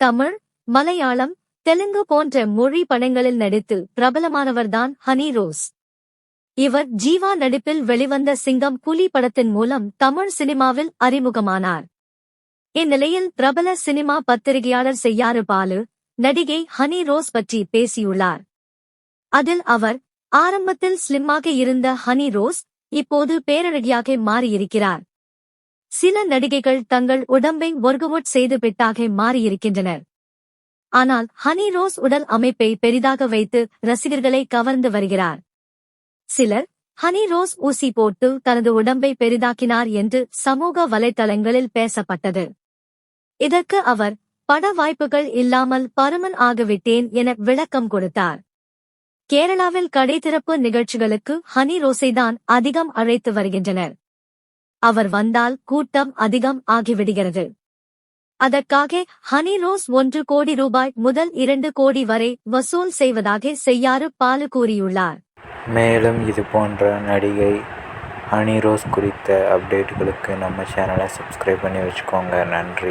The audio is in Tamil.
தமிழ் மலையாளம் தெலுங்கு போன்ற மொழி படங்களில் நடித்து பிரபலமானவர்தான் ஹனி ரோஸ். இவர் ஜீவா நடிப்பில் வெளிவந்த சிங்கம் புலி படத்தின் மூலம் தமிழ் சினிமாவில் அறிமுகமானார். இந்நிலையில் பிரபல சினிமா பத்திரிகையாளர் செய்யாறு பாலு நடிகை ஹனி ரோஸ் பற்றி பேசியுள்ளார். அதில் அவர் ஆரம்பத்தில் ஸ்லிம்மாக இருந்த ஹனி ரோஸ் இப்போது பேரழகியாக மாறியிருக்கிறார். சில நடிகைகள் தங்கள் உடம்பை ஒர்கவுட் செய்து விட்டாக மாறியிருக்கின்றனர். ஆனால் ஹனி ரோஸ் உடல் அமைப்பை பெரிதாக வைத்து ரசிகர்களை கவர்ந்து வருகிறார். சிலர் ஹனி ரோஸ் ஊசி போட்டு தனது உடம்பை பெரிதாக்கினார் என்று சமூக வலைத்தளங்களில் பேசப்பட்டது. இதற்கு அவர் பட வாய்ப்புகள் இல்லாமல் பருமன் ஆகிவிட்டேன் என விளக்கம் கொடுத்தார். கேரளாவில் கடை திறப்பு நிகழ்ச்சிகளுக்கு ஹனி ரோஸைதான் அதிகம் அழைத்து வருகின்றனர். அவர் வந்தால் கூட்டம் அதிகம் ஆகிவிடுகிறது. அதற்காக ஹனி ரோஸ் ஒன்று கோடி ரூபாய் முதல் இரண்டு கோடி வரை வசூல் செய்வதாக செய்யாறு பாலு கூறியுள்ளார். மேலும் இது போன்ற நடிகை ஹனி ரோஸ் குறித்த அப்டேட்டுகளுக்கு நம்ம சேனலை சப்ஸ்கிரைப் பண்ணி வச்சுக்கோங்க. நன்றி.